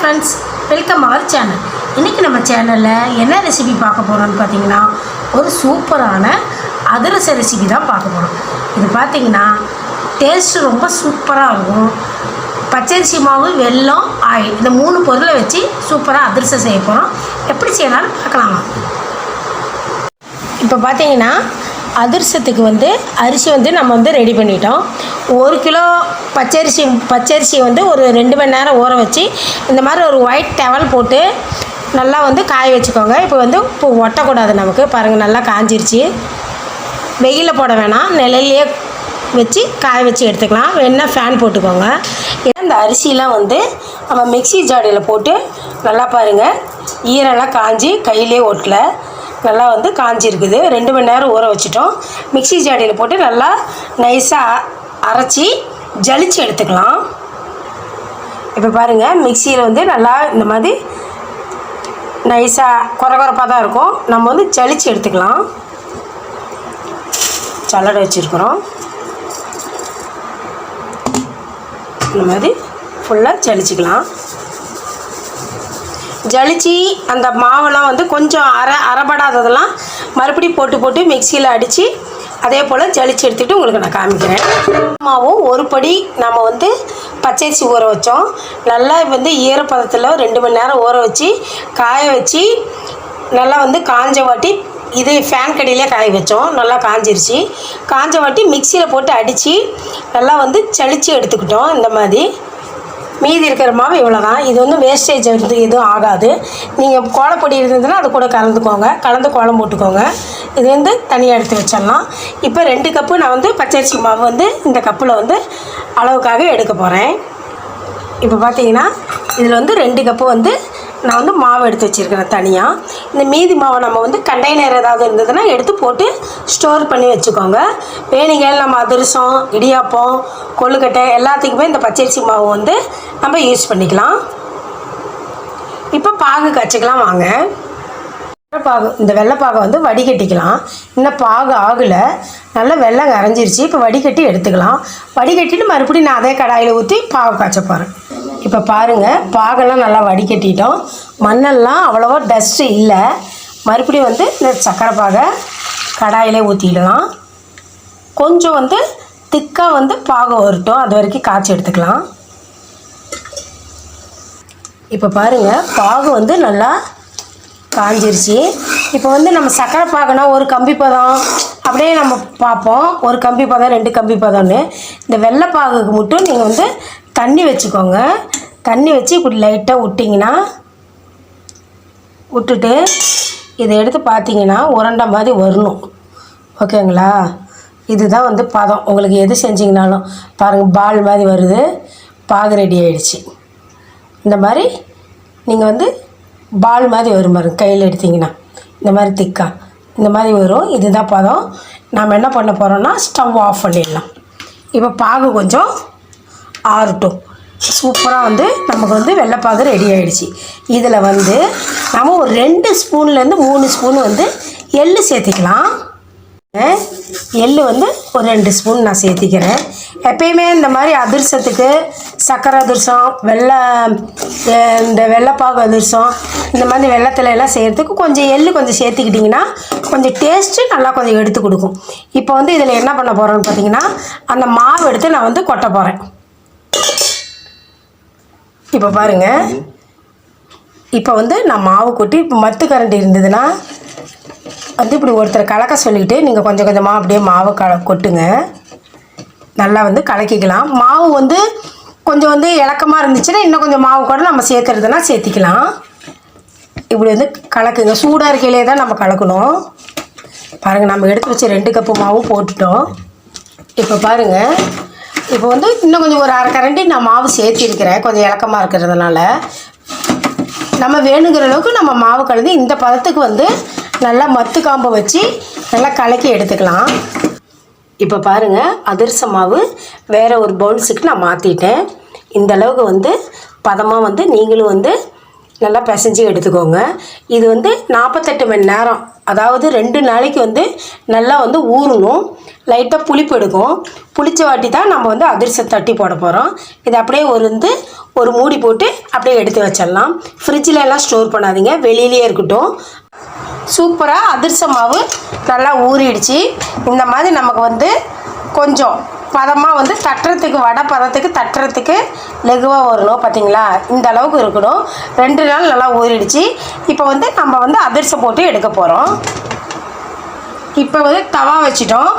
Friends welcome our channel இன்றைக்கி நம்ம சேனலில் என்ன ரெசிபி பார்க்க போகிறோம்னு பார்த்தீங்கன்னா ஒரு சூப்பரான அதிரச ரெசிபி தான் பார்க்க போகிறோம் இது பார்த்திங்கன்னா டேஸ்ட்டு ரொம்ப சூப்பராக இருக்கும். பச்சரிசி மாவு வெல்லம் ஆயில் இந்த மூணு பொருளை வச்சு சூப்பராக அதிரசம் செய்ய போகிறோம் எப்படி செய்யலாம்னு பார்க்கலாமா. இப்போ பார்த்தீங்கன்னா அதிர்சத்துக்கு வந்து அரிசி வந்து நம்ம வந்து ரெடி பண்ணிட்டோம். ஒரு கிலோ பச்சரிசி பச்சரிசியை வந்து ஒரு ரெண்டு மணி நேரம் ஊற வச்சு இந்த மாதிரி ஒரு ஒயிட் டவல் போட்டு நல்லா வந்து காய வச்சுக்கோங்க. இப்போ வந்து இப்போ ஒட்டக்கூடாது நமக்கு. பாருங்கள் நல்லா காஞ்சிருச்சு. வெயிலில் போட வேணாம். நிழல்லையே வச்சு காய வச்சு எடுத்துக்கலாம். வேணால் ஃபேன் போட்டுக்கோங்க. இந்த அரிசிலாம் வந்து நம்ம மிக்ஸி ஜாடியில் போட்டு நல்லா பாருங்கள் ஈரெல்லாம் காஞ்சி கையிலே ஒட்டல. நல்லா வந்து காஞ்சிருக்குது. ரெண்டு மணி நேரம் ஊற வச்சிட்டோம். மிக்ஸி ஜாடியில் போட்டு நல்லா நைஸாக அரைச்சி ஜலிச்சு எடுத்துக்கலாம். இப்போ பாருங்கள் மிக்சியில் வந்து நல்லா இந்த மாதிரி நைஸாக குறை குறைப்பாக தான் இருக்கும். நம்ம வந்து ஜலிச்சு எடுத்துக்கலாம். சல்லடை வச்சுருக்குறோம். இந்த மாதிரி ஃபுல்லாக ஜலிச்சுக்கலாம். ஜலிச்சு அந்த மாவெல்லாம் வந்து கொஞ்சம் அரை அரைபடாததெல்லாம் மறுபடியும் போட்டு போட்டு மிக்சியில் அடித்து அதே போல் ஜலிச்சு எடுத்துகிட்டு உங்களுக்கு நான் காமிக்கிறேன். மாவும் ஒரு படி நம்ம வந்து பச்சரிசி ஊற வச்சோம். நல்லா வந்து ஈரப்பதத்தில் ரெண்டு மணி நேரம் ஊற வச்சு காய வச்சு நல்லா வந்து காஞ்ச வாட்டி இது ஃபேன் கடியிலே காய வச்சோம். நல்லா காஞ்சிருச்சு. காஞ்ச வாட்டி மிக்சியில் போட்டு அடித்து நல்லா வந்து சளிச்சு எடுத்துக்கிட்டோம் இந்த மாதிரி. மீதி இருக்கிற மாவு இவ்வளோ தான் இது வந்து வேஸ்டேஜ் வந்து எதுவும் ஆகாது. நீங்கள் கோலப்பொடி இருந்ததுன்னா அது கூட கலந்துக்கோங்க. கலந்து கோலம் போட்டுக்கோங்க. இது வந்து தனியாக எடுத்து வச்சிடலாம். இப்போ ரெண்டு கப்பு நான் வந்து பச்சரிசி மாவு வந்து இந்த கப்பில் வந்து அளவுக்காக எடுக்க போகிறேன் இப்போ பார்த்தீங்கன்னா இதில் வந்து ரெண்டு கப்பு வந்து நான் வந்து மாவு எடுத்து வச்சுருக்கிறேன் தனியாக இந்த மீதி மாவை நம்ம வந்து கண்டெய்னர் ஏதாவது இருந்ததுன்னா எடுத்து போட்டு ஸ்டோர் பண்ணி வச்சுக்கோங்க. வேணுங்கள் நம்ம அதிரசம் இடியாப்பம் கொழுக்கட்டை எல்லாத்துக்குமே இந்த பச்சரிசி மாவு வந்து நம்ம யூஸ் பண்ணிக்கலாம். இப்போ பாகு காய்ச்சிக்கலாம் வாங்க. வெள்ளைப்பாகு இந்த வெள்ளைப்பாகை வந்து வடிகட்டிக்கலாம். இன்னும் பாகு ஆகலை. நல்லா வெள்ளம் கரைஞ்சிருச்சு. இப்போ வடிகட்டி எடுத்துக்கலாம். வடிகட்டிட்டு மறுபடியும் நான் அதே கடாயில் ஊற்றி பாகு காய்ச்ச போகிறேன் இப்போ பாருங்கள் பாகெல்லாம் நல்லா வடிகட்டிட்டோம். மண்ணெல்லாம் அவ்வளோவா டஸ்ட்டு இல்லை. மறுபடியும் வந்து இந்த சக்கரை பாகை கடாயிலே ஊற்றிடலாம் கொஞ்சம் வந்து திக்காக வந்து பாகம் வரட்டும். அது வரைக்கும் காய்ச்சி எடுத்துக்கலாம். இப்போ பாருங்கள் பாகு வந்து நல்லா காஞ்சிருச்சு. இப்போ வந்து நம்ம சக்கரை பாகனா ஒரு கம்பி பதம். அப்படியே நம்ம பார்ப்போம். ஒரு கம்பி பதம் ரெண்டு கம்பி பதம்னு. இந்த வெள்ளைப்பாகுக்கு மட்டும் நீங்கள் வந்து தண்ணி வச்சுக்கோங்க. தண்ணி வச்சு இப்படி லைட்டாக விட்டிங்கன்னா விட்டுட்டு இதை எடுத்து பார்த்தீங்கன்னா உரண்டை மாதிரி வரணும். ஓகேங்களா? இதுதான் வந்து பதம். உங்களுக்கு எது செஞ்சிங்கனாலும் பாருங்கள் பால் மாதிரி வருது. பாகு ரெடி ஆகிடுச்சு இந்த மாதிரி நீங்கள் வந்து பால் மாதிரி வரும் பாருங்க கையில் எடுத்தீங்கன்னா. இந்த மாதிரி திக்கா. இந்த மாதிரி வரும். இதுதான் பதம். நாம் என்ன பண்ண போகிறோம்னா ஸ்டவ் ஆஃப் பண்ணிடலாம். இப்போ பாகு கொஞ்சம் ஆறட்டும். சூப்பராக வந்து நமக்கு வந்து வெள்ளைப்பாகு ரெடி ஆகிடுச்சு இதில் வந்து நம்ம ஒரு ரெண்டு ஸ்பூன்லேருந்து மூணு ஸ்பூன் வந்து எள் சேர்த்திக்கலாம். எள் வந்து ஒரு ரெண்டு ஸ்பூன் நான் சேர்த்திக்கிறேன். எப்பயுமே இந்த மாதிரி அதிர்சத்துக்கு சக்கரை அதிர்சம் வெள்ளை இந்த வெள்ளைப்பாகு அதிர்சம் இந்த மாதிரி வெள்ளத்துல எல்லாம் செய்கிறதுக்கு கொஞ்சம் எள் கொஞ்சம் சேர்த்துக்கிட்டிங்கன்னா கொஞ்சம் டேஸ்ட்டு நல்லா கொஞ்சம் எடுத்து கொடுக்கும். இப்போ வந்து இதில் என்ன பண்ண போகிறோன்னு பார்த்தீங்கன்னா அந்த மாவு எடுத்து நான் வந்து கொட்ட போகிறேன் இப்போ பாருங்கள் இப்போ வந்து நான் மாவு கொட்டி இப்போ மத்து கரண்டி இருந்ததுன்னா வந்து இப்படி ஒருத்தர் கலக்க சொல்லிக்கிட்டு நீங்கள் கொஞ்சம் கொஞ்சமாக அப்படியே மாவு க கொட்டுங்க. நல்லா வந்து கலக்கிக்கலாம். மாவு வந்து கொஞ்சம் வந்து இலக்கமாக இருந்துச்சுன்னா இன்னும் கொஞ்சம் மாவு கூட நம்ம சேர்த்துறதுனா சேர்த்திக்கலாம். இப்படி வந்து கலக்குங்க. சூடாக இருக்கையிலே தான் நம்ம கலக்கணும். பாருங்கள் நம்ம எடுத்து வச்ச ரெண்டு கப்பு மாவும் போட்டுட்டோம். இப்போ பாருங்கள் இப்போ வந்து இன்னும் கொஞ்சம் ஒரு அரை கரண்டி நான் மாவு சேர்த்திருக்கிறேன். கொஞ்சம் இலக்கமாக இருக்கிறதுனால. நம்ம வேணுங்கிற அளவுக்கு நம்ம மாவு கலந்து இந்த பதத்துக்கு வந்து நல்லா மத்து காம்பை வச்சு நல்லா கலக்கி எடுத்துக்கலாம். இப்போ பாருங்கள் அதிரச மாவு வேறு ஒரு பவுல்ஸுக்கு நான் மாற்றிட்டேன் இந்த அளவுக்கு வந்து பதமாக வந்து நீங்களும் வந்து நல்லா பிசைஞ்சு எடுத்துக்கோங்க. இது வந்து நாற்பத்தெட்டு மணி நேரம். அதாவது ரெண்டு நாளைக்கு வந்து நல்லா வந்து ஊறணும். லைட்டாக புளிப்பு எடுக்கும். புளிச்ச வாட்டி தான் நம்ம வந்து அதிர்சம் தட்டி போட போகிறோம் இது அப்படியே ஒரு வந்து ஒரு மூடி போட்டு அப்படியே எடுத்து வச்சிடலாம். ஃப்ரிட்ஜில் எல்லாம் ஸ்டோர் பண்ணாதீங்க. வெளியிலே இருக்கட்டும். சூப்பராக அதிர்ச மாவு நல்லா ஊறிடுச்சு. இந்த மாதிரி நமக்கு வந்து கொஞ்சம் பதமாக வந்து தட்டுறதுக்கு வடை பதத்துக்கு தட்டுறதுக்கு லெகுவாக வரணும் பார்த்தீங்களா இந்த அளவுக்கு இருக்கணும். ரெண்டு நாள் நல்லா ஊறிடுச்சு. இப்போ வந்து நம்ம வந்து அதிர்சம் போட்டு எடுக்க போகிறோம் இப்போ வந்து தவா வச்சிட்டோம்.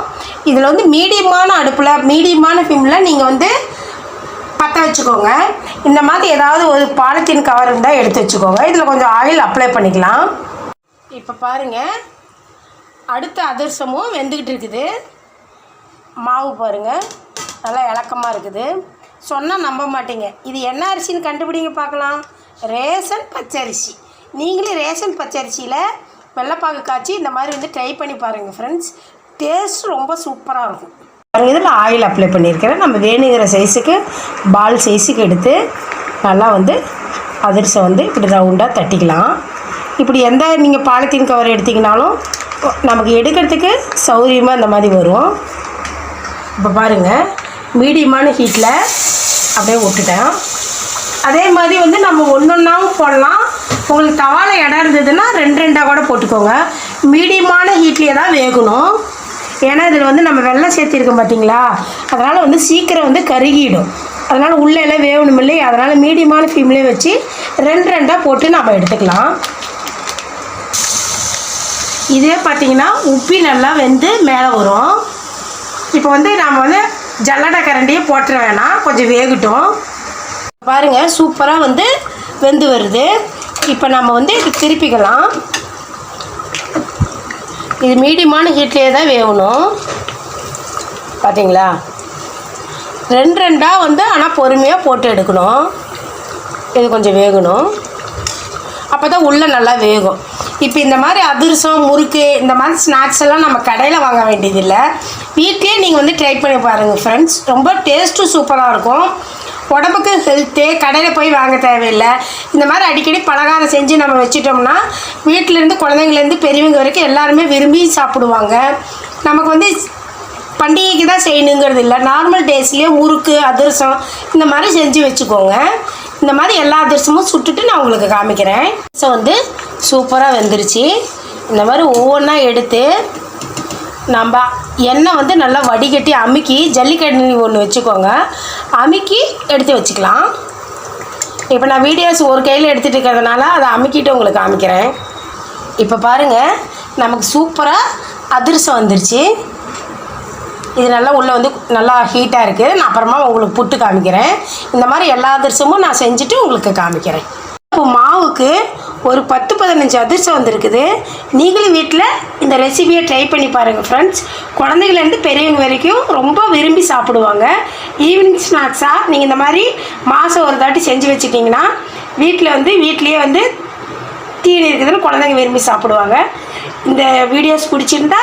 இதில் வந்து மீடியமான அடுப்பில் மீடியமான ஃபிம்மில் நீங்கள் வந்து பற்ற வச்சுக்கோங்க. இந்த மாதிரி ஏதாவது ஒரு பாலித்தீன் கவர் இருந்தால் எடுத்து வச்சுக்கோங்க. இதில் கொஞ்சம் ஆயில் அப்ளை பண்ணிக்கலாம். இப்போ பாருங்கள் அடுத்த அதிர்சமும் வெந்துக்கிட்டு இருக்குது. மாவு பாருங்கள் நல்லா இலக்கமாக இருக்குது. சொன்னால் நம்ப மாட்டீங்க. இது என்ன அரிசின்னு கண்டுபிடிங்க பார்க்கலாம். ரேஷன் பச்சரிசி. நீங்களே ரேஷன் பச்சரிசியில் வெள்ளைப்பாகு காய்ச்சி இந்த மாதிரி வந்து ட்ரை பண்ணி பாருங்கள் ஃப்ரெண்ட்ஸ் டேஸ்ட் ரொம்ப சூப்பராக இருக்கும். பாருங்கள் இதில் ஆயில் அப்ளை பண்ணியிருக்கிறேன். நம்ம வேணுங்கிற சைஸுக்கு பால் சைஸுக்கு எடுத்து நல்லா வந்து அதிரசம் வந்து இப்படி ரவுண்டாக தட்டிக்கலாம். இப்படி எந்த நீங்கள் பாலித்தீன் கவர் எடுத்திங்கனாலும் நமக்கு எடுக்கிறதுக்கு சௌகரியமாக இந்த மாதிரி வரும். இப்போ பாருங்கள் மீடியமான ஹீட்டில் அப்படியே விட்டுட்டேன் அதே மாதிரி வந்து நம்ம ஒன்று ஒன்றாவும் போடலாம். உங்களுக்கு தவால இடம் இருந்ததுன்னா ரெண்டு ரெண்டாக கூட போட்டுக்கோங்க. மீடியமான ஹீட்லேயே தான் வேகணும். ஏன்னா இதில் வந்து நம்ம வெள்ளம் சேர்த்திருக்கோம் பார்த்தீங்களா அதனால் வந்து சீக்கிரம் வந்து கருகிடும். அதனால் உள்ளே எல்லாம் வேகணும் இல்லையா? அதனால் மீடியமான ஃப்ளேம்லேயே வச்சு ரெண்டு ரெண்டாக போட்டு நம்ம எடுத்துக்கலாம். இதே பார்த்தீங்கன்னா உப்பி நல்லா வெந்து மேலே வரும். இப்போ வந்து நாம் வந்து ஜல்லடை கரண்டியே போட்டுற வேணாம். கொஞ்சம் வேகட்டும். பாருங்கள் சூப்பராக வந்து வெந்து வருது. இப்போ நம்ம வந்து இது திருப்பிக்கலாம். இது மீடியமான ஹீட்லேயே தான் வேகணும். பார்த்தீங்களா ரெண்டு ரெண்டாக வந்து ஆனால் பொறுமையாக போட்டு எடுக்கணும். இது கொஞ்சம் வேகணும். அப்போ தான் உள்ளே நல்லா வேகும். இப்போ இந்த மாதிரி அதிரசம் முறுக்கு இந்த மாதிரி ஸ்நாக்ஸ் எல்லாம் நம்ம கடையில் வாங்க வேண்டியதில்லை. வீட்லேயே நீங்கள் வந்து ட்ரை பண்ணி பாருங்கள் ஃப்ரெண்ட்ஸ் ரொம்ப டேஸ்ட்டும் சூப்பராக இருக்கும். உடம்புக்கு ஹெல்த்து கடையில் போய் வாங்க தேவையில்லை. இந்த மாதிரி அடிக்கடி பலகாரம் செஞ்சு நம்ம வச்சிட்டோம்னா வீட்டிலேருந்து குழந்தைங்கலேருந்து பெரியவங்க வரைக்கும் எல்லாருமே விரும்பி சாப்பிடுவாங்க. நமக்கு வந்து பண்டிகைக்கு தான் செய்யணுங்கிறது இல்லை. நார்மல் டேஸ்லேயே முறுக்கு அதிரசம் இந்த மாதிரி செஞ்சு வச்சுக்கோங்க. இந்த மாதிரி எல்லா அதிரசமும் சுட்டுட்டு நான் உங்களுக்கு காமிக்கிறேன். ஸோ வந்து சூப்பராக வெந்துருச்சு. இந்த மாதிரி ஒவ்வொன்றா எடுத்து நம்ம எண்ணெய் வந்து நல்லா வடிகட்டி அமுக்கி ஜல்லிக்கட்டு ஒன்று வச்சுக்கோங்க. அமுக்கி எடுத்து வச்சுக்கலாம். இப்போ நான் வீடியோஸ் ஒரு கையில் எடுத்துகிட்டு இருக்கிறதுனால அதை அமுக்கிட்டு உங்களுக்கு காமிக்கிறேன். இப்போ பாருங்கள் நமக்கு சூப்பராக அதிரசம் வந்துருச்சு. இது நல்லா உள்ளே வந்து நல்லா ஹீட்டாக இருக்குது நான் அப்புறமா உங்களுக்கு புட்டு காமிக்கிறேன். இந்த மாதிரி எல்லா அதிரசமும் நான் செஞ்சுட்டு உங்களுக்கு காமிக்கிறேன். இப்போ மாவுக்கு ஒரு பத்து பதினஞ்சு அதிர்ஷ்டம் வந்திருக்குது. நீங்களும் வீட்டில் இந்த ரெசிபியை ட்ரை பண்ணி பாருங்கள் ஃப்ரெண்ட்ஸ் குழந்தைகள்லேருந்து பெரியவங்க வரைக்கும் ரொம்ப விரும்பி சாப்பிடுவாங்க. ஈவினிங் ஸ்நாக்ஸாக நீங்கள் இந்த மாதிரி மாதம் ஒரு தாட்டி செஞ்சு வச்சுட்டிங்கன்னா வீட்டில் வந்து வீட்லேயே வந்து தீனி இருக்குதுன்னு குழந்தைங்க விரும்பி சாப்பிடுவாங்க. இந்த வீடியோஸ் பிடிச்சிருந்தா